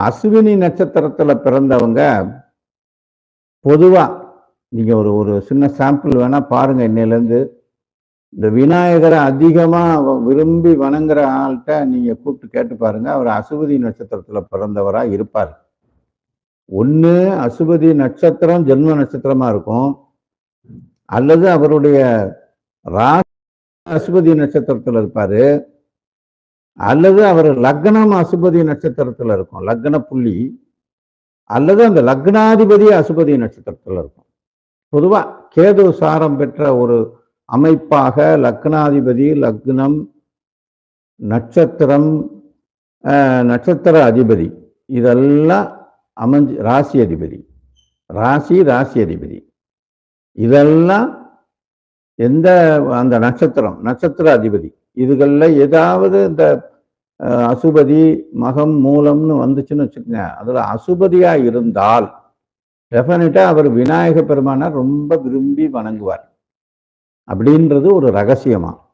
அஸ்வினி நட்சத்திரத்தில் பிறந்தவங்க பொதுவாக நீங்கள் ஒரு ஒரு சின்ன சாம்பிள் வேணால் பாருங்கள் இன்னிலேருந்து இந்த விநாயகரை அதிகமாக விரும்பி வணங்குற ஆள்கிட்ட நீங்கள் கூப்பிட்டு கேட்டு பாருங்கள் அவர் அசுபதி நட்சத்திரத்தில் பிறந்தவராக இருப்பார். ஒன்று அசுபதி நட்சத்திரம் ஜென்ம நட்சத்திரமாக இருக்கும். அல்லது அவருடைய ரா அசுபதி நட்சத்திரத்தில் இருப்பார். அல்லது அவர் லக்னம் அசுபதி நட்சத்திரத்தில் இருக்கும். லக்ன புள்ளி அல்லது அந்த லக்னாதிபதி அசுபதி நட்சத்திரத்தில் இருக்கும். பொதுவாக கேது சாரம் பெற்ற ஒரு அமைப்பாக லக்னாதிபதி லக்னம் நட்சத்திரம் நட்சத்திர அதிபதி. இதெல்லாம் அமைஞ்சு ராசி அதிபதி. ராசி ராசி அதிபதி. இதெல்லாம் எந்த அந்த நட்சத்திரம் நட்சத்திர அதிபதி. இதுகளில் ஏதாவது இந்த அசுபதி மகம் மூலம்னு வந்துச்சுன்னு வச்சுக்கோங்க. அதில் அசுபதியாக இருந்தால் டெஃபினட்டாக அவர் விநாயக பெருமானை ரொம்ப விரும்பி வணங்குவார். அப்படின்றது ஒரு ரகசியமாக